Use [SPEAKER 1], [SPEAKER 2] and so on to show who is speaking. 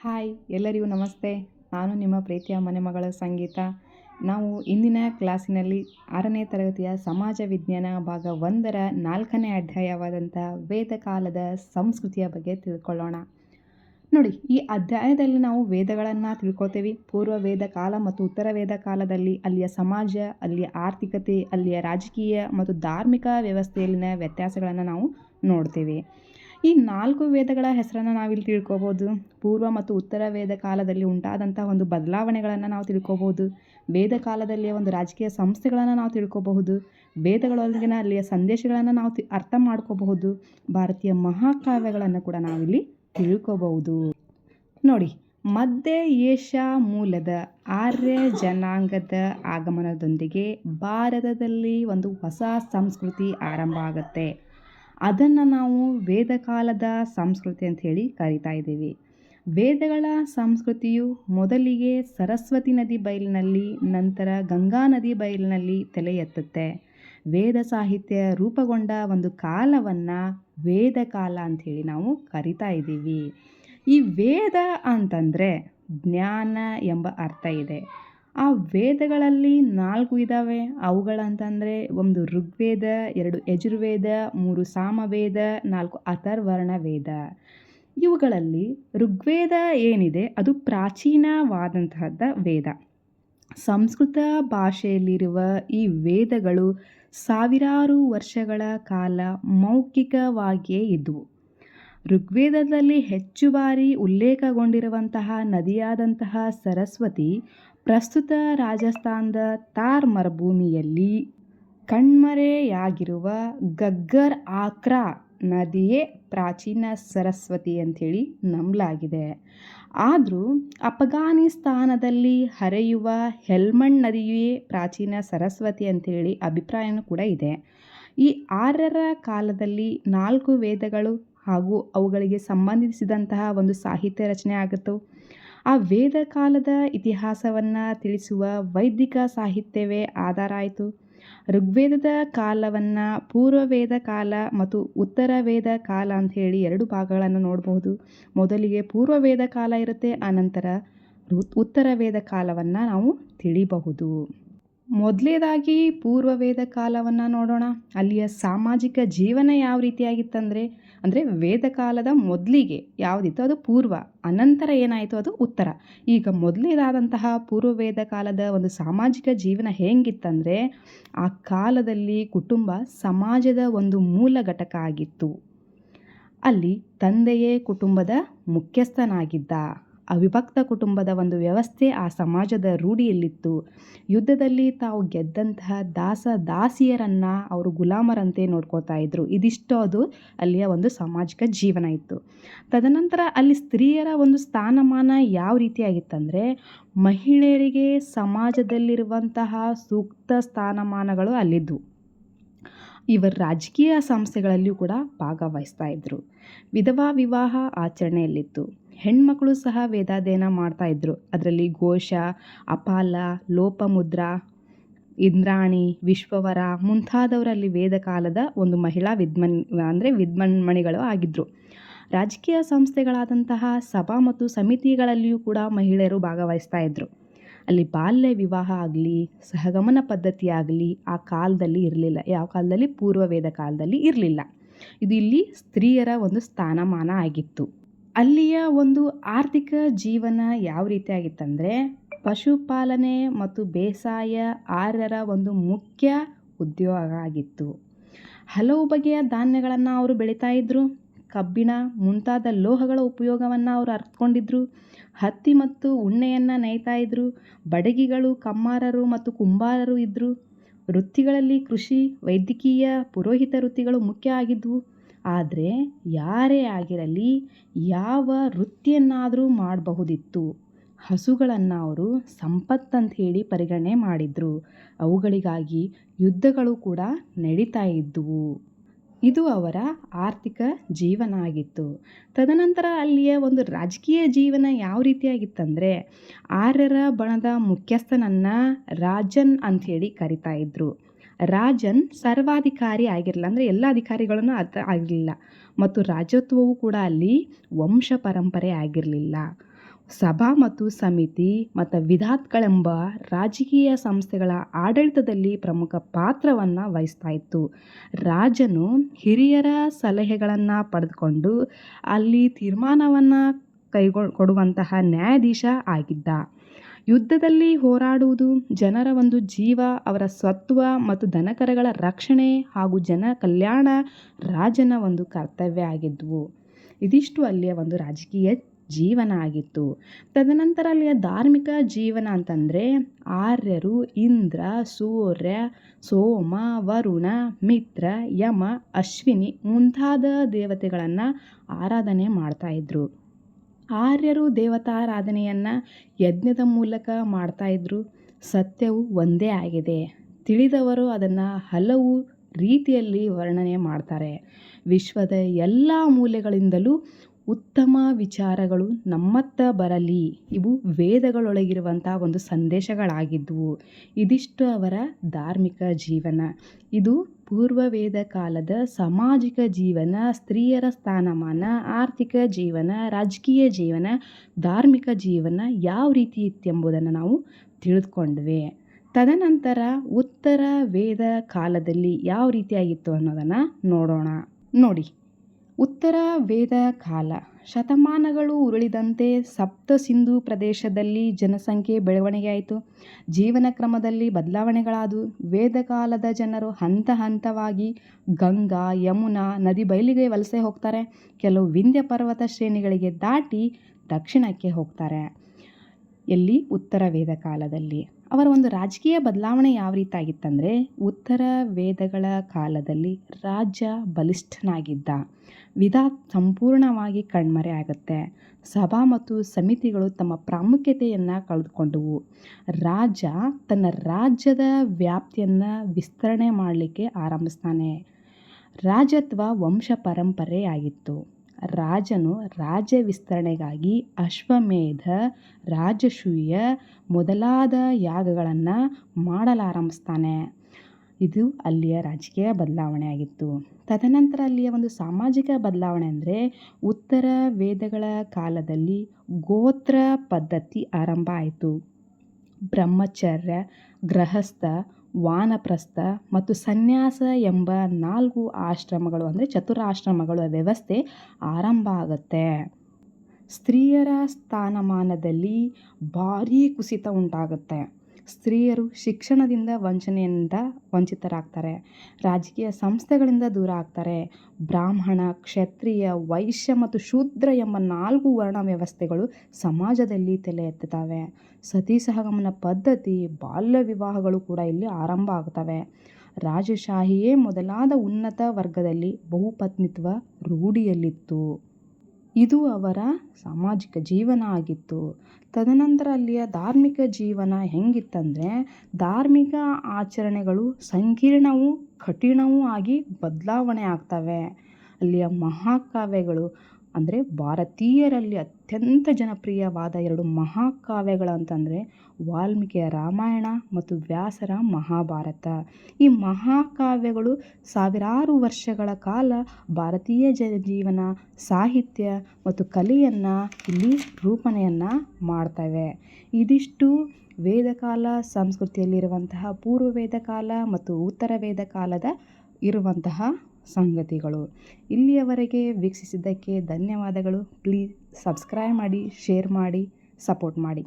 [SPEAKER 1] Hi, ಎಲ್ಲರಿಗೂ ನಮಸ್ತೆ. ನಾನು ನಿಮ್ಮ ಪ್ರೀತಿಯ ಮನೆಮಗಳ ಸಂಗೀತ. ನಾವು ಇಂದಿನ ಕ್ಲಾಸಿನಲ್ಲಿ ಆರನೇ ತರಗತಿಯ ಸಮಾಜ ವಿಜ್ಞಾನ ಭಾಗ ಒಂದರ ನಾಲ್ಕನೇ ಅಧ್ಯಾಯವಾದಂಥ ವೇದಕಾಲದ ಸಂಸ್ಕೃತಿಯ ಬಗ್ಗೆ ತಿಳ್ಕೊಳ್ಳೋಣ. ನೋಡಿ, ಈ ಅಧ್ಯಾಯದಲ್ಲಿ ನಾವು ವೇದಗಳನ್ನು ತಿಳ್ಕೊತೇವೆ. ಪೂರ್ವ ವೇದ ಕಾಲ ಮತ್ತು ಉತ್ತರ ವೇದ ಕಾಲದಲ್ಲಿ ಅಲ್ಲಿಯ ಸಮಾಜ, ಅಲ್ಲಿಯ ಆರ್ಥಿಕತೆ, ಅಲ್ಲಿಯ ರಾಜಕೀಯ ಮತ್ತು ಧಾರ್ಮಿಕ ವ್ಯವಸ್ಥೆಯಲ್ಲಿನ ವ್ಯತ್ಯಾಸಗಳನ್ನು ನಾವು ನೋಡ್ತೇವೆ. ಈ ನಾಲ್ಕು ವೇದಗಳ ಹೆಸರನ್ನು ನಾವಿಲ್ಲಿ ತಿಳ್ಕೊಬೋದು. ಪೂರ್ವ ಮತ್ತು ಉತ್ತರ ವೇದ ಕಾಲದಲ್ಲಿ ಉಂಟಾದಂಥ ಒಂದು ಬದಲಾವಣೆಗಳನ್ನು ನಾವು ತಿಳ್ಕೊಬೋದು. ವೇದ ಕಾಲದಲ್ಲಿಯ ಒಂದು ರಾಜಕೀಯ ಸಂಸ್ಥೆಗಳನ್ನು ನಾವು ತಿಳ್ಕೊಬಹುದು. ವೇದಗಳೊಳಗಿನ ಅಲ್ಲಿಯ ಸಂದೇಶಗಳನ್ನು ನಾವು ಅರ್ಥ ಮಾಡ್ಕೋಬಹುದು. ಭಾರತೀಯ ಮಹಾಕಾವ್ಯಗಳನ್ನು ಕೂಡ ನಾವಿಲ್ಲಿ ತಿಳ್ಕೋಬಹುದು. ನೋಡಿ, ಮಧ್ಯ ಏಷ್ಯಾ ಮೂಲದ ಆರ್ಯ ಜನಾಂಗದ ಆಗಮನದೊಂದಿಗೆ ಭಾರತದಲ್ಲಿ ಒಂದು ಹೊಸ ಸಂಸ್ಕೃತಿ ಆರಂಭ ಆಗುತ್ತೆ. ಅದನ್ನು ನಾವು ವೇದಕಾಲದ ಸಂಸ್ಕೃತಿ ಅಂತ ಹೇಳಿ ಕರಿತಾ ಇದ್ದೀವಿ. ವೇದಗಳ ಸಂಸ್ಕೃತಿಯು ಮೊದಲಿಗೆ ಸರಸ್ವತಿ ನದಿ ಬಯಲಿನಲ್ಲಿ, ನಂತರ ಗಂಗಾ ನದಿ ಬಯಲಿನಲ್ಲಿ ತಲೆ ಎತ್ತುತ್ತೆ. ವೇದ ಸಾಹಿತ್ಯ ರೂಪುಗೊಂಡ ಒಂದು ಕಾಲವನ್ನು ವೇದಕಾಲ ಅಂಥೇಳಿ ನಾವು ಕರಿತಾ ಇದ್ದೀವಿ. ಈ ವೇದ ಅಂತಂದರೆ ಜ್ಞಾನ ಎಂಬ ಅರ್ಥ ಇದೆ. ಆ ವೇದಗಳಲ್ಲಿ ನಾಲ್ಕು ಇದ್ದಾವೆ ಅವುಗಳಂತಂದರೆ ಒಂದು ಋಗ್ವೇದ, ಎರಡು ಯಜುರ್ವೇದ, ಮೂರು ಸಾಮವೇದ, ನಾಲ್ಕು ಅಥರ್ವರ್ಣ ವೇದ ಇವುಗಳಲ್ಲಿ ಋಗ್ವೇದ ಏನಿದೆ, ಅದು ಪ್ರಾಚೀನವಾದಂತಹದ್ದ ವೇದ. ಸಂಸ್ಕೃತ ಭಾಷೆಯಲ್ಲಿರುವ ಈ ವೇದಗಳು ಸಾವಿರಾರು ವರ್ಷಗಳ ಕಾಲ ಮೌಖಿಕವಾಗಿಯೇ ಇದ್ದವು ಋಗ್ವೇದದಲ್ಲಿ ಹೆಚ್ಚು ಬಾರಿ ಉಲ್ಲೇಖಗೊಂಡಿರುವಂತಹ ನದಿಯಾದಂತಹ ಸರಸ್ವತಿ ಪ್ರಸ್ತುತ ರಾಜಸ್ಥಾನದ ತಾರ್ ಮರುಭೂಮಿಯಲ್ಲಿ ಕಣ್ಮರೆಯಾಗಿರುವ ಗಗ್ಗರ್ ಆಕ್ರಾ ನದಿಯೇ ಪ್ರಾಚೀನ ಸರಸ್ವತಿ ಅಂಥೇಳಿ ನಂಬಲಾಗಿದೆ. ಆದರೂ ಅಫ್ಘಾನಿಸ್ತಾನದಲ್ಲಿ ಹರಿಯುವ ಹೆಲ್ಮಂಡ್ ನದಿಯೇ ಪ್ರಾಚೀನ ಸರಸ್ವತಿ ಅಂಥೇಳಿ ಅಭಿಪ್ರಾಯನೂ ಕೂಡ ಇದೆ. ಈ ಆರ್ಯರ ಕಾಲದಲ್ಲಿ ನಾಲ್ಕು ವೇದಗಳು ಹಾಗೂ ಅವುಗಳಿಗೆ ಸಂಬಂಧಿಸಿದಂತಹ ಒಂದು ಸಾಹಿತ್ಯ ರಚನೆ ಆಗುತ್ತವೆ. ಆ ವೇದ ಕಾಲದ ಇತಿಹಾಸವನ್ನು ತಿಳಿಸುವ ವೈದಿಕ ಸಾಹಿತ್ಯವೇ ಆಧಾರ ಆಯಿತು. ಋಗ್ವೇದದ ಕಾಲವನ್ನು ಪೂರ್ವ ವೇದ ಕಾಲ ಮತ್ತು ಉತ್ತರ ವೇದ ಕಾಲ ಅಂತ ಹೇಳಿ ಎರಡು ಭಾಗಗಳನ್ನು ನೋಡಬಹುದು. ಮೊದಲಿಗೆ ಪೂರ್ವ ವೇದ ಕಾಲ ಇರುತ್ತೆ, ಆನಂತರ ಉತ್ತರ ವೇದ ಕಾಲವನ್ನು ನಾವು ತಿಳಿಬಹುದು. ಮೊದಲೇದಾಗಿ ಪೂರ್ವ ವೇದ ಕಾಲವನ್ನು ನೋಡೋಣ. ಅಲ್ಲಿಯ ಸಾಮಾಜಿಕ ಜೀವನ ಯಾವ ರೀತಿಯಾಗಿತ್ತಂದರೆ ಅಂದರೆ ವೇದ ಕಾಲದ ಮೊದಲಿಗೆ ಯಾವುದಿತ್ತು? ಅದು ಪೂರ್ವ, ಅನಂತರ ಏನಾಯಿತು? ಅದು ಉತ್ತರ. ಈಗ ಮೊದಲೇದಾದಂತಹ ಪೂರ್ವ ವೇದ ಕಾಲದ ಒಂದು ಸಾಮಾಜಿಕ ಜೀವನ ಹೇಗಿತ್ತಂದರೆ ಆ ಕಾಲದಲ್ಲಿ ಕುಟುಂಬ ಸಮಾಜದ ಒಂದು ಮೂಲ ಘಟಕ ಆಗಿತ್ತು. ಅಲ್ಲಿ ತಂದೆಯೇ ಕುಟುಂಬದ ಮುಖ್ಯಸ್ಥನಾಗಿದ್ದ. ಅವಿಭಕ್ತ ಕುಟುಂಬದ ಒಂದು ವ್ಯವಸ್ಥೆ ಆ ಸಮಾಜದ ರೂಢಿಯಲ್ಲಿತ್ತು. ಯುದ್ಧದಲ್ಲಿ ತಾವು ಗೆದ್ದಂತಹ ದಾಸ ದಾಸಿಯರನ್ನು ಅವರು ಗುಲಾಮರಂತೆ ನೋಡ್ಕೋತಾ ಇದ್ರು. ಇದಿಷ್ಟು ಅದು ಅಲ್ಲಿಯ ಒಂದು ಸಾಮಾಜಿಕ ಜೀವನ ಇತ್ತು. ತದನಂತರ ಅಲ್ಲಿ ಸ್ತ್ರೀಯರ ಒಂದು ಸ್ಥಾನಮಾನ ಯಾವ ರೀತಿಯಾಗಿತ್ತಂದರೆ ಮಹಿಳೆಯರಿಗೆ ಸಮಾಜದಲ್ಲಿರುವಂತಹ ಸೂಕ್ತ ಸ್ಥಾನಮಾನಗಳು ಅಲ್ಲಿದ್ದವು ಇವರ ರಾಜಕೀಯ ಸಂಸ್ಥೆಗಳಲ್ಲಿಯೂ ಕೂಡ ಭಾಗವಹಿಸ್ತಾ ಇದ್ದರು ವಿಧವಾ ವಿವಾಹ ಆಚರಣೆಯಲ್ಲಿತ್ತು. ಹೆಣ್ಮಕ್ಳು ಸಹ ವೇದಾಧ್ಯಯನ ಮಾಡ್ತಾಯಿದ್ರು ಅದರಲ್ಲಿ ಘೋಷ, ಅಪಾಲ, ಲೋಪಮುದ್ರ, ಇಂದ್ರಾಣಿ, ವಿಶ್ವವರ ಮುಂತಾದವರಲ್ಲಿ ವೇದ ಕಾಲದ ಒಂದು ಮಹಿಳಾ ವಿದ್ಮನ್, ಅಂದರೆ ವಿದ್ಮನ್ಮಣಿಗಳು ಆಗಿದ್ದರು ರಾಜಕೀಯ ಸಂಸ್ಥೆಗಳಾದಂತಹ ಸಭಾ ಮತ್ತು ಸಮಿತಿಗಳಲ್ಲಿಯೂ ಕೂಡ ಮಹಿಳೆಯರು ಭಾಗವಹಿಸ್ತಾ ಇದ್ದರು ಅಲ್ಲಿ ಬಾಲ್ಯ ವಿವಾಹ ಆಗಲಿ, ಸಹಗಮನ ಪದ್ಧತಿಯಾಗಲಿ ಆ ಕಾಲದಲ್ಲಿ ಇರಲಿಲ್ಲ. ಯಾವ ಕಾಲದಲ್ಲಿ? ಪೂರ್ವ ವೇದ ಕಾಲದಲ್ಲಿ ಇರಲಿಲ್ಲ. ಇದು ಇಲ್ಲಿ ಸ್ತ್ರೀಯರ ಒಂದು ಸ್ಥಾನಮಾನ ಆಗಿತ್ತು. ಅಲ್ಲಿಯ ಒಂದು ಆರ್ಥಿಕ ಜೀವನ ಯಾವ ರೀತಿಯಾಗಿತ್ತಂದರೆ ಪಶುಪಾಲನೆ ಮತ್ತು ಬೇಸಾಯ ಆರ್ಯರ ಒಂದು ಮುಖ್ಯ ಉದ್ಯೋಗ ಆಗಿತ್ತು. ಹಲವು ಬಗೆಯ ಧಾನ್ಯಗಳನ್ನು ಅವರು ಬೆಳೀತಾ ಇದ್ದರು ಕಬ್ಬಿಣ ಮುಂತಾದ ಲೋಹಗಳ ಉಪಯೋಗವನ್ನು ಅವರು ಅರ್ಥಕೊಂಡಿದ್ರು ಹತ್ತಿ ಮತ್ತು ಉಣ್ಣೆಯನ್ನು ನೇಯ್ತಾ ಇದ್ದರು ಬಡಗಿಗಳು, ಕಮ್ಮಾರರು ಮತ್ತು ಕುಂಬಾರರು ಇದ್ದರು ವೃತ್ತಿಗಳಲ್ಲಿ ಕೃಷಿ, ವೈದ್ಯಕೀಯ, ಪುರೋಹಿತ ವೃತ್ತಿಗಳು ಮುಖ್ಯ ಆಗಿದ್ವು. ಆದರೆ ಯಾರೇ ಆಗಿರಲಿ ಯಾವ ವೃತ್ತಿಯನ್ನಾದರೂ ಮಾಡಬಹುದಿತ್ತು. ಹಸುಗಳನ್ನು ಅವರು ಸಂಪತ್ತಂತ ಹೇಳಿ ಪರಿಗಣನೆ ಮಾಡಿದರು. ಅವುಗಳಿಗಾಗಿ ಯುದ್ಧಗಳು ಕೂಡ ನಡೀತಾ ಇದ್ದವು. ಇದು ಅವರ ಆರ್ಥಿಕ ಜೀವನ ಆಗಿತ್ತು. ತದನಂತರ ಅಲ್ಲಿಯ ಒಂದು ರಾಜಕೀಯ ಜೀವನ ಯಾವ ರೀತಿಯಾಗಿತ್ತಂದರೆ ಆರ್ಯರ ಬಣದ ಮುಖ್ಯಸ್ಥನನ್ನು ರಾಜನ್ ಅಂಥೇಳಿ ಕರಿತಾ ಇದ್ದರು ರಾಜನ್ ಸರ್ವಾಧಿಕಾರಿ ಆಗಿರಲಿಲ್ಲ. ಅಂದರೆ ಎಲ್ಲ ಅಧಿಕಾರಿಗಳನ್ನು ಅರ್ಥ ಆಗಿರಲಿಲ್ಲ. ಮತ್ತು ರಾಜತ್ವವು ಕೂಡ ಅಲ್ಲಿ ವಂಶ ಪರಂಪರೆ ಆಗಿರಲಿಲ್ಲ. ಸಭಾ ಮತ್ತು ಸಮಿತಿ ಮತ್ತು ವಿಧಾತ್ಗಳೆಂಬ ರಾಜಕೀಯ ಸಂಸ್ಥೆಗಳ ಆಡಳಿತದಲ್ಲಿ ಪ್ರಮುಖ ಪಾತ್ರವನ್ನು ವಹಿಸ್ತಾ ಇತ್ತು. ರಾಜನು ಹಿರಿಯರ ಸಲಹೆಗಳನ್ನು ಪಡೆದುಕೊಂಡು ಅಲ್ಲಿ ತೀರ್ಮಾನವನ್ನು ಕೈಗೊ ಕೊಡುವಂತಹ ನ್ಯಾಯಾಧೀಶ ಆಗಿದ್ದ. ಯುದ್ಧದಲ್ಲಿ ಹೋರಾಡುವುದು ಜನರ ಒಂದು ಜೀವ, ಅವರ ಸತ್ವ ಮತ್ತು ದನಕರಗಳ ರಕ್ಷಣೆ ಹಾಗೂ ಜನ ಕಲ್ಯಾಣ ರಾಜನ ಒಂದು ಕರ್ತವ್ಯ ಆಗಿದ್ವು. ಇದಿಷ್ಟು ಅಲ್ಲಿಯ ಒಂದು ರಾಜಕೀಯ ಜೀವನ ಆಗಿತ್ತು. ತದನಂತರ ಅಲ್ಲಿಯ ಧಾರ್ಮಿಕ ಜೀವನ ಅಂತಂದರೆ ಆರ್ಯರು, ಇಂದ್ರ, ಸೂರ್ಯ, ಸೋಮ, ವರುಣ, ಮಿತ್ರ, ಯಮ, ಅಶ್ವಿನಿ ಮುಂತಾದ ದೇವತೆಗಳನ್ನು ಆರಾಧನೆ ಮಾಡ್ತಾಯಿದ್ರು ಆರ್ಯರು ದೇವತಾರಾಧನೆಯನ್ನು ಯಜ್ಞದ ಮೂಲಕ ಮಾಡ್ತಾಯಿದ್ರು ಸತ್ಯವು ಒಂದೇ ಆಗಿದೆ. ತಿಳಿದವರು ಅದನ್ನು ಹಲವು ರೀತಿಯಲ್ಲಿ ವರ್ಣನೆ ಮಾಡ್ತಾರೆ. ವಿಶ್ವದ ಎಲ್ಲ ಮೂಲೆಗಳಿಂದಲೂ ಉತ್ತಮ ವಿಚಾರಗಳು ನಮ್ಮತ್ತ ಬರಲಿ, ಇವು ವೇದಗಳೊಳಗಿರುವಂಥ ಒಂದು ಸಂದೇಶಗಳಾಗಿದ್ದವು ಇದಿಷ್ಟು ಅವರ ಧಾರ್ಮಿಕ ಜೀವನ. ಇದು ಪೂರ್ವ ವೇದ ಕಾಲದ ಸಾಮಾಜಿಕ ಜೀವನ, ಸ್ತ್ರೀಯರ ಸ್ಥಾನಮಾನ, ಆರ್ಥಿಕ ಜೀವನ, ರಾಜಕೀಯ ಜೀವನ, ಧಾರ್ಮಿಕ ಜೀವನ ಯಾವ ರೀತಿ ಇತ್ತೆಂಬುದನ್ನು ನಾವು ತಿಳಿದುಕೊಂಡ್ವಿ. ತದನಂತರ ಉತ್ತರ ವೇದ ಕಾಲದಲ್ಲಿ ಯಾವ ರೀತಿಯಾಗಿತ್ತು ಅನ್ನೋದನ್ನು ನೋಡೋಣ. ನೋಡಿ, ಉತ್ತರ ವೇದ ಕಾಲ. ಶತಮಾನಗಳು ಉರುಳಿದಂತೆ ಸಪ್ತ ಸಿಂಧು ಪ್ರದೇಶದಲ್ಲಿ ಜನಸಂಖ್ಯೆ ಬೆಳವಣಿಗೆಯಾಯಿತು. ಜೀವನ ಕ್ರಮದಲ್ಲಿ ಬದಲಾವಣೆಗಳಾದವು. ವೇದಕಾಲದ ಜನರು ಹಂತ ಹಂತವಾಗಿ ಗಂಗಾ, ಯಮುನಾ ನದಿ ಬಯಲಿಗೆ ವಲಸೆ ಹೋಗ್ತಾರೆ. ಕೆಲವು ವಿಂಧ್ಯ ಪರ್ವತ ಶ್ರೇಣಿಗಳಿಗೆ ದಾಟಿ ದಕ್ಷಿಣಕ್ಕೆ ಹೋಗ್ತಾರೆ. ಎಲ್ಲಿ? ಉತ್ತರ ವೇದ ಕಾಲದಲ್ಲಿ. ಅವರ ಒಂದು ರಾಜಕೀಯ ಬದಲಾವಣೆ ಯಾವ ರೀತಿ ಆಗಿತ್ತಂದರೆ ಉತ್ತರ ವೇದಗಳ ಕಾಲದಲ್ಲಿ ರಾಜ್ಯ ಬಲಿಷ್ಠನಾಗಿದ್ದ. ವಿಧ ಸಂಪೂರ್ಣವಾಗಿ ಕಣ್ಮರೆ ಆಗುತ್ತೆ. ಸಭಾ ಮತ್ತು ಸಮಿತಿಗಳು ತಮ್ಮ ಪ್ರಾಮುಖ್ಯತೆಯನ್ನು ಕಳೆದುಕೊಂಡವು. ರಾಜ ತನ್ನ ರಾಜ್ಯದ ವ್ಯಾಪ್ತಿಯನ್ನು ವಿಸ್ತರಣೆ ಮಾಡಲಿಕ್ಕೆ ಆರಂಭಿಸ್ತಾನೆ. ರಾಜತ್ವ ವಂಶ ಪರಂಪರೆಯಾಗಿತ್ತು ರಾಜನು ರಾಜ್ಯ ವಿಸ್ತರಣೆಗಾಗಿ ಅಶ್ವಮೇಧ ರಾಜಶೂಯ ಮೊದಲಾದ ಯಾಗಗಳನ್ನು ಮಾಡಲಾರಂಭಿಸ್ತಾನೆ. ಇದು ಅಲ್ಲಿಯ ರಾಜಕೀಯ ಬದಲಾವಣೆ ಆಗಿತ್ತು ತದನಂತರ ಅಲ್ಲಿಯ ಒಂದು ಸಾಮಾಜಿಕ ಬದಲಾವಣೆ ಅಂದರೆ ಉತ್ತರ ವೇದಗಳ ಕಾಲದಲ್ಲಿ ಗೋತ್ರ ಪದ್ಧತಿ ಆರಂಭ ಆಯಿತು. ಬ್ರಹ್ಮಚರ್ಯ, ಗೃಹಸ್ಥ ವಾನಪ್ರಸ್ಥ ಮತ್ತು ಸನ್ಯಾಸ ಎಂಬ ನಾಲ್ಕು ಆಶ್ರಮಗಳು, ಅಂದರೆ ಚತುರಾಶ್ರಮಗಳ ವ್ಯವಸ್ಥೆ ಆರಂಭ ಆಗುತ್ತೆ. ಸ್ತ್ರೀಯರ ಸ್ಥಾನಮಾನದಲ್ಲಿ ಭಾರೀ ಕುಸಿತ ಉಂಟಾಗುತ್ತೆ. ಸ್ತ್ರೀಯರು ಶಿಕ್ಷಣದಿಂದ ವಂಚನೆಯಿಂದ ವಂಚಿತರಾಗ್ತಾರೆ. ರಾಜಕೀಯ ಸಂಸ್ಥೆಗಳಿಂದ ದೂರ ಆಗ್ತಾರೆ. ಬ್ರಾಹ್ಮಣ, ಕ್ಷತ್ರಿಯ, ವೈಶ್ಯ ಮತ್ತು ಶೂದ್ರ ಎಂಬ ನಾಲ್ಕು ವರ್ಣ ವ್ಯವಸ್ಥೆಗಳು ಸಮಾಜದಲ್ಲಿ ತಲೆ ಎತ್ತುತ್ತವೆ. ಸತಿ ಸಹಗಮನ ಪದ್ಧತಿ, ಬಾಲ್ಯ ವಿವಾಹಗಳು ಕೂಡ ಇಲ್ಲಿ ಆರಂಭ ಆಗ್ತವೆ. ರಾಜಶಾಹಿಯೇ ಮೊದಲಾದ ಉನ್ನತ ವರ್ಗದಲ್ಲಿ ಬಹುಪತ್ನಿತ್ವ ರೂಢಿಯಲ್ಲಿತ್ತು. ಇದು ಅವರ ಸಾಮಾಜಿಕ ಜೀವನ ಆಗಿತ್ತು. ತದನಂತರ ಅಲ್ಲಿಯ ಧಾರ್ಮಿಕ ಜೀವನ ಹೆಂಗಿತ್ತಂದರೆ, ಧಾರ್ಮಿಕ ಆಚರಣೆಗಳು ಸಂಕೀರ್ಣವೂ ಕಠಿಣವೂ ಆಗಿ ಬದಲಾವಣೆ ಆಗ್ತವೆ. ಅಲ್ಲಿಯ ಮಹಾಕಾವ್ಯಗಳು ಅಂದರೆ ಭಾರತೀಯರಲ್ಲಿ ಅತ್ಯಂತ ಜನಪ್ರಿಯವಾದ ಎರಡು ಮಹಾಕಾವ್ಯಗಳು ಅಂತಂದರೆ ವಾಲ್ಮೀಕಿಯ ರಾಮಾಯಣ ಮತ್ತು ವ್ಯಾಸರ ಮಹಾಭಾರತ. ಈ ಮಹಾಕಾವ್ಯಗಳು ಸಾವಿರಾರು ವರ್ಷಗಳ ಕಾಲ ಭಾರತೀಯ ಜನಜೀವನ, ಸಾಹಿತ್ಯ ಮತ್ತು ಕಲೆಯನ್ನು ಇಲ್ಲಿ ರೂಪಣೆಯನ್ನು ಮಾಡ್ತವೆ. ಇದಿಷ್ಟು ವೇದಕಾಲ, ಸಂಸ್ಕೃತಿಯಲ್ಲಿರುವಂತಹ ಪೂರ್ವ ವೇದಕಾಲ ಮತ್ತು ಉತ್ತರ ವೇದಕಾಲದ ಇರುವಂತಹ ಸಂಗತಿಗಳು. ಇಲ್ಲಿಯವರೆಗೆ ವೀಕ್ಷಿಸಿದ್ದಕ್ಕೆ ಧನ್ಯವಾದಗಳು. ಪ್ಲೀಸ್ ಸಬ್ಸ್ಕ್ರೈಬ್ ಮಾಡಿ ಶೇರ್ ಮಾಡಿ ಸಪೋರ್ಟ್ ಮಾಡಿ.